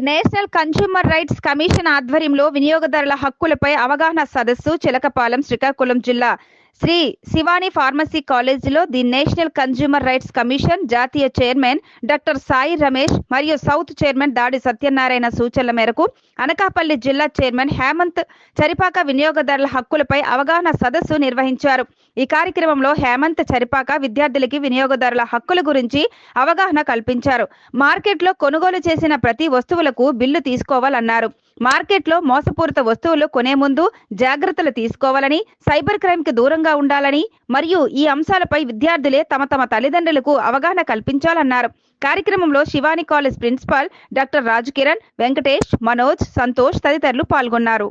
National consumer rights commission ఆధ్వర్యంలో వినియోగదారుల హక్కులపై అవగాహన సదస్సు చిలకపాలెం శ్రీకాకుళం జిల్లా శ్రీ శివాని ఫార్మసీ కాలేజీలో the national consumer rights commission జాతీయ చైర్మన్ డాక్టర్ సాయి రమేష్ మరియు సౌత్ చైర్మన్ దాడి సత్యనారాయణ సూచనల మేరకు అనకాపల్లి జిల్లా చైర్మన్ హేమంత్ చరిపాక వినియోగదారుల హక్కులపై అవగాహన సదస్సు నిర్వహించారు. ఈ కార్యక్రమంలో హేమంత్ చరిపాక విద్యార్థులకి వినియోగదారుల హక్కుల గురించి అవగాహన కల్పించారు. మార్కెట్లో కొనుగోలు చేసిన ప్రతి వస్తువులకు బిల్లు తీసుకోవాలన్నారు. మార్కెట్లో మోసపూరిత వస్తువులు కొనే ముందు జాగ్రత్తలు తీసుకోవాలని సైబర్ క్రైమ్కి దూరంగా ఉండాలని మరియు ఈ అంశాలపై విద్యార్థులే తమ తమ తల్లిదండ్రులకు అవగాహన కల్పించాలన్నారు. కార్యక్రమంలో Shivani college principal doctor Raj Kiran Venkatesh Manoj Santosh తదితరులు పాల్గొన్నారు.